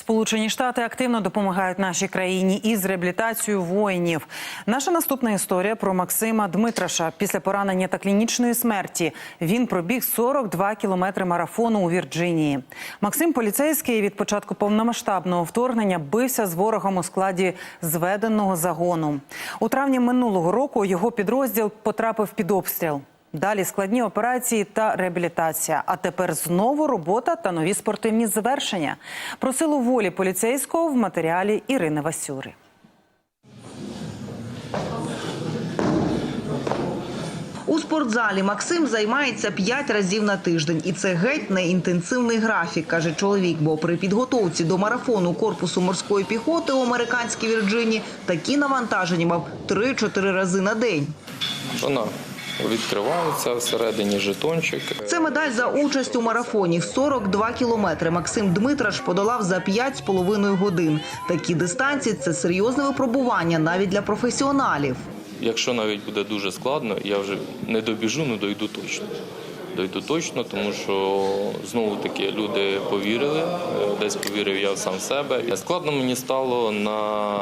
Сполучені Штати активно допомагають нашій країні із реабілітацією воїнів. Наша наступна історія про Максима Дмитраша. Після поранення та клінічної смерті він пробіг 42 кілометри марафону у Вірджинії. Максим поліцейський від початку повномасштабного вторгнення бився з ворогом у складі зведеного загону. У травні минулого року його підрозділ потрапив під обстріл. Далі складні операції та реабілітація. А тепер знову робота та нові спортивні завершення. Про силу волі поліцейського в матеріалі Ірини Васюри. У спортзалі Максим займається п'ять разів на тиждень, і це геть не інтенсивний графік, каже чоловік. Бо при підготовці до марафону корпусу морської піхоти у американській Вірджині такі навантаження мав 3-4 рази на день. Вона відкривається всередині жетончик. Це медаль за участь у марафоні. 42 кілометри. Максим Дмитраш подолав за 5,5 годин. Такі дистанції це серйозне випробування навіть для професіоналів. Якщо навіть буде дуже складно, я вже не добіжу, ну дойду точно. Дойду точно, тому що знову таки люди повірили, е, десь повірив я сам в себе. Складно мені стало на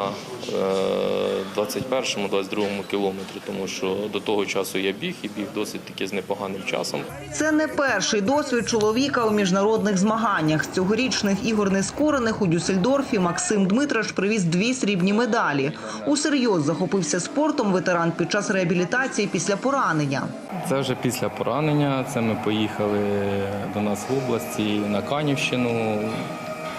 21-22 кілометрі, тому що до того часу я біг і біг досить таки з непоганим часом. Це не перший досвід чоловіка у міжнародних змаганнях. З цьогорічних ігор нескорених у Дюссельдорфі Максим Дмитраш привіз дві срібні медалі. Усерйоз захопився спортом ветеран під час реабілітації після поранення. Це вже після поранення. Це ми поїхали до нас в області на Канівщину.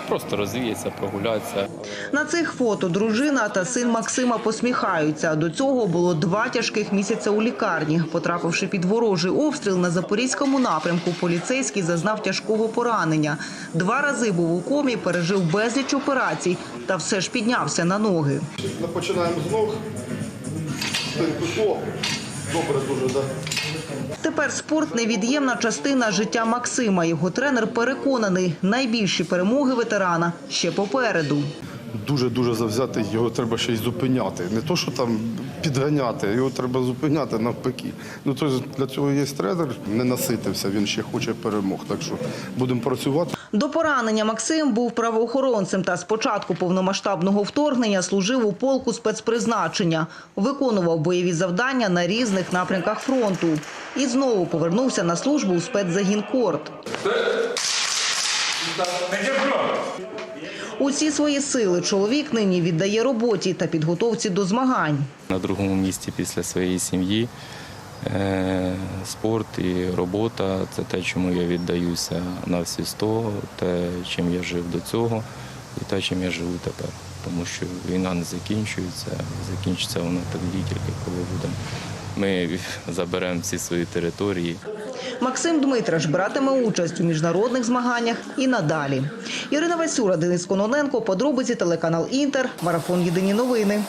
Просто розвіятися, прогулятися. На цих фото дружина та син Максима посміхаються. До цього було два тяжких місяця у лікарні. Потрапивши під ворожий обстріл на запорізькому напрямку, поліцейський зазнав тяжкого поранення. Два рази був у комі, пережив безліч операцій та все ж піднявся на ноги. Ми починаємо з ног. Добре дуже, так. Тепер спорт невід'ємна частина життя Максима. Його тренер переконаний, найбільші перемоги ветерана ще попереду. Дуже-дуже завзяти, його треба ще й зупиняти. Не то, що там підганяти, його треба зупиняти навпаки. Ну то для цього є тренер, не наситився, він ще хоче перемог. Так що будемо працювати. До поранення Максим був правоохоронцем та з початку повномасштабного вторгнення служив у полку спецпризначення, виконував бойові завдання на різних напрямках фронту і знову повернувся на службу у спецзагін Корт. Усі свої сили чоловік нині віддає роботі та підготовці до змагань. На другому місці після своєї сім'ї е, спорт і робота це те, чому я віддаюся на всі сто, те, чим я жив до цього, і те, чим я живу тепер. Тому що війна не закінчується, закінчиться вона тоді тільки коли буде. Ми заберемо всі свої території. Максим Дмитраш братиме участь у міжнародних змаганнях і надалі. Ірина Васюра, Денис Кононенко, подробиці телеканал Інтер, марафон Єдині новини.